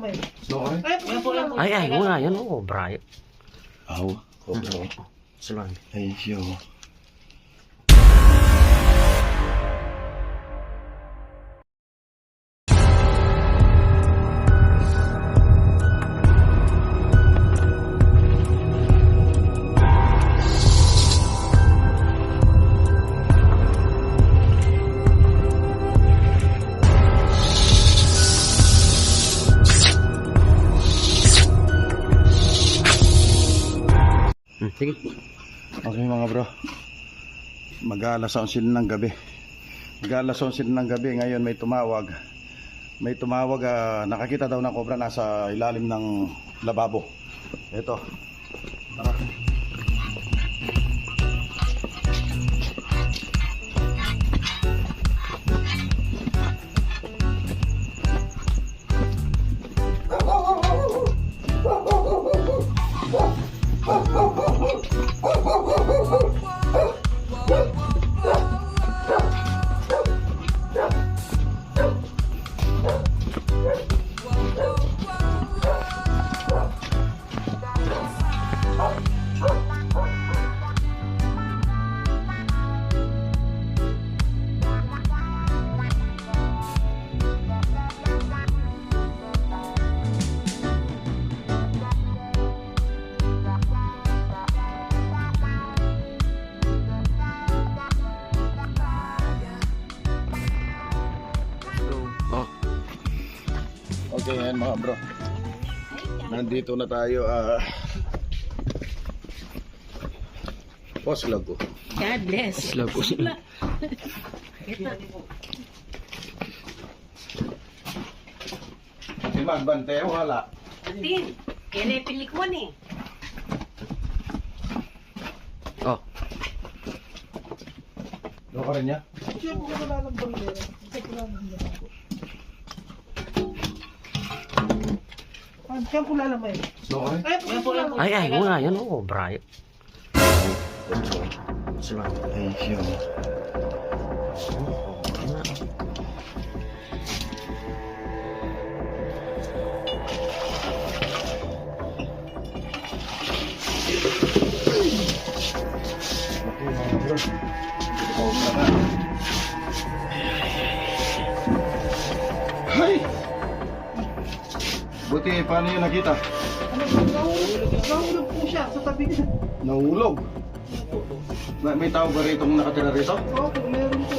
may. No, eh? Ay, po. Ay, ay, wala. Yan o, Brian. Aw, kobra. Salam. Ay, yo. Hmm, sige. Okay mga bro. Mag-aalas 11 ng gabi. Mag-aalas 11 ng gabi. Ngayon may tumawag. May tumawag. ah, nakakita daw ng kobra nasa ilalim ng lababo. Ito. Tara. Okay, yan mga bro. Nandito na tayo. ah Poslog ko. God bless. slow po sila. Si Magbante, wala. Tin, kaya na pelikwan eh. Oh, Doon ka rin niya? Siya po wala ng bandera. Siya po wala ng bandera. Ah, siya po wala may. Doon ka rin? Ay, po, po, po. ay, ay, wala. Yan o, Brian. Salam. Ay, yo. Buti, paano yun nakita? Ano, nahulog, nahulog po siya sa tabi niya. Nahulog. May, may tao ba rito nakatira rito? Oo, po, meron po.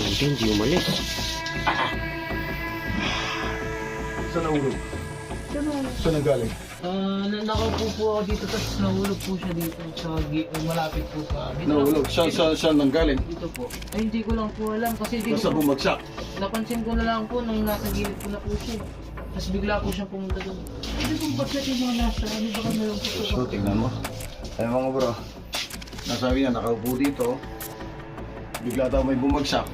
Buti hindi umalis. Saan nahulog? Siya na. Saan nagaling? Ah, uh, nakaupo po ako dito tapos nahulog po siya dito sa gi- malapit po sa amin. Nahulog. Saan, saan, saan nanggaling? Dito po. Ay hindi ko lang po alam kasi dito Basta po, bumagsak. napansin ko na lang po nung nasa gilid ko na po siya. Tapos bigla po siyang pumunta doon. Hindi kong bakit yung mga nasa, ano baka meron po So, tingnan mo. Ay mga bro, nasabi niya, nakaupo dito. Bigla daw may bumagsak.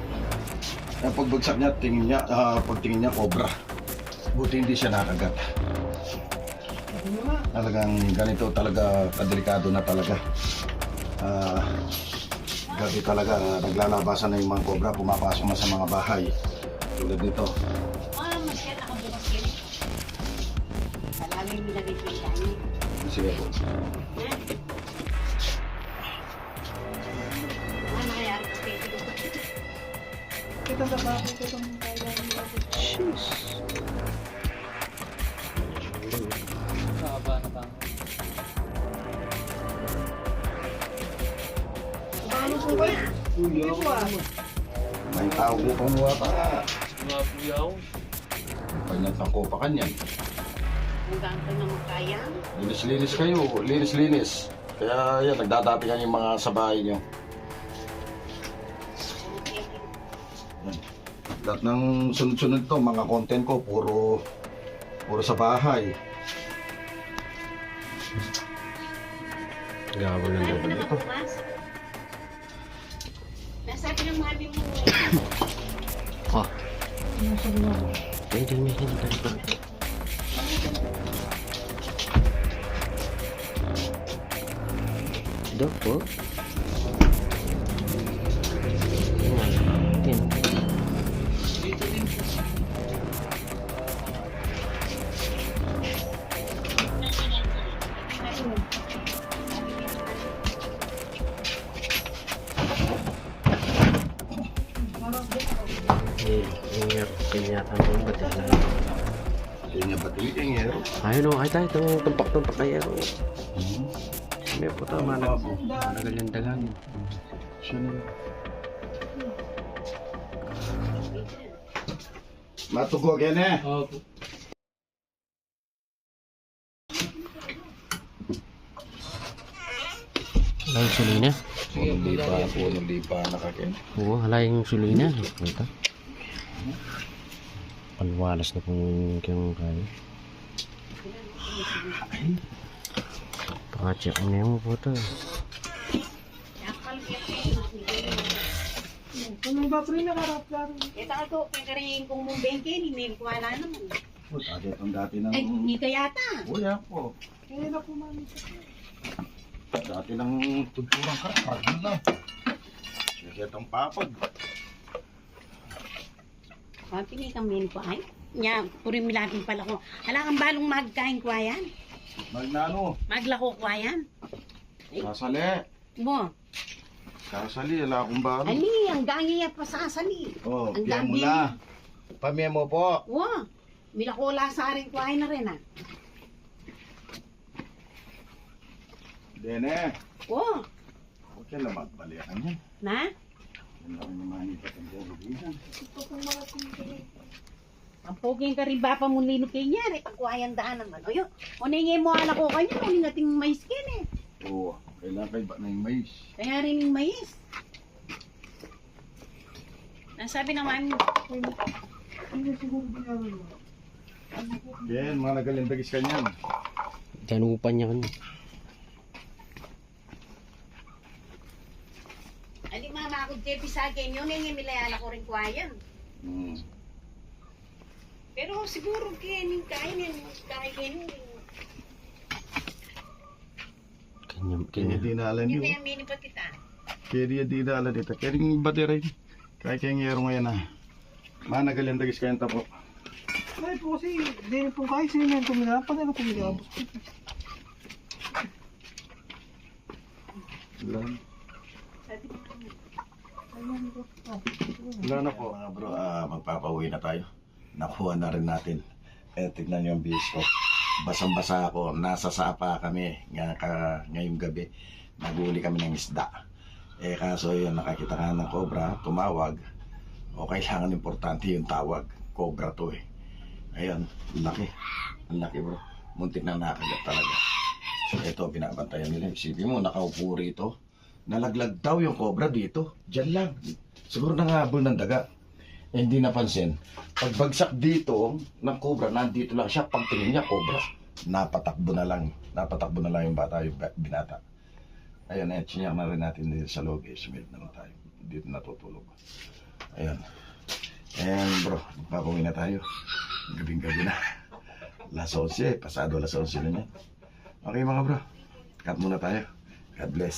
Ang pagbagsak niya, tingin niya, ah, pagtingin niya, cobra. Buti hindi siya nakagat. Talagang ganito talaga, kadelikado na talaga. Ah, gabi talaga, ah, naglalabasan na yung mga cobra, pumapasok na sa mga bahay. Tulad nito. Ko. Sige po. Ko? Kita sa bakit itong kaya nila. Sa haba na pa. Paano po ba? Ah. May tao mo pang wata. Mga puyaw. Kanyang tangko pa kanyan. Kung ganito na magkayang. Linis-linis kayo, linis-linis. Kaya yan, nagdadatingan yung mga sa bahay nyo. Lahat ng sunod-sunod to, mga content ko, puro puro sa bahay. Ano doon. na nakabukas? Nasabi ng mami mo. Oh. Hindi tayo pa. Dok po. Ayun o, ay tayo. Itong tumpak-tumpak kayo. Hmm. May puto, manag. Managal yung dagang. Siya na. Matugog yan eh. Opo. Hala yung sulina. Punong lipa, punong lipa nakakin. Oo, hala yung sulina. Ito. Palwalas na kung kung kaya. Pangacheck mo na yung puto. Kung may battery na karap lang. Ito ako, kakaringin kong mong bengke, hindi ko wala naman. Dati itong dati ng... Ay, hindi ka yata. Kuya po. Kaya na po mami. Dati ng tugturang karapag. Yun na. Siya itong papag. Pati kami ko ay. Nya, puri milating pala ko. Hala kang balong magkain ko ayan. Magnano. Maglako ko ayan. Sasali. Mo, Sasali. Wala akong balo. ani, ang gangi ya pasasali. Oh, Ang piyan mo na. Pamemo po. Wo, milako lasarin ko ay na rin ah. Dene. Wo, Okay lang magbalikan yan. na? Yan lang yung mga hipat ang dyan. Ang poging ka rin ba pa mo nino kay niya, rin ako ayan daan naman. O yun, uningin mo anak ko kanya, kung nating mais kin eh. Oo. Kailangan kayo ba na yung mais? Kaya rin yung mais. Nasabi naman, Hindi siguro binayaran mo. Yan, mga nagalindagis kanyan. Danupan niya kan. Ali mama ako Jepi sa akin, yun yung milayala ko rin ko ayan. Hmm. Pero siguro kainin kain yung kain Kanya, Kaya kanya. di nalan Hindi yun. kaya mini pa kita. Kaya di di nalan dito. Kaya rin batiray. Kaya kaya ngayaro ngayon ah. Mga nagalindagis kayan tapo. Ay po kasi, hindi rin po kahit sino na yung tumilapad, ano tumilapad. Wala na. Wala na po. Mga bro, ah, magpapauwi na tayo. Nakuha na rin natin. Eh, tignan niyo ang bihis ko. Basang-basa ako. Nasa sapa kami nga ngayong gabi. Naguli kami ng isda. Eh, kaso yun, nakakita ka ng cobra, tumawag. O kailangan importante yung tawag. Cobra to eh. Ayan, laki. Ang laki bro. Muntik na nakagat talaga. Ito, binabantayan nila. Isipin mo, nakaupo rito. Nalaglag daw yung cobra dito. Diyan lang. Siguro nangahabol ng daga. Eh, hindi napansin. Pagbagsak dito ng cobra, nandito lang siya. Pagtingin niya, cobra. Napatakbo na lang. Napatakbo na lang yung bata, yung binata. Ayan, eh, chinyak na rin natin dito sa loob. Eh, sumilip naman tayo. Dito natutulog. Ayan. Ayan, bro. Magpapawi na tayo. Gabing-gabi na. Las 11. Pasado las 11 na yan. Okay, mga bro. Cut muna tayo. God bless.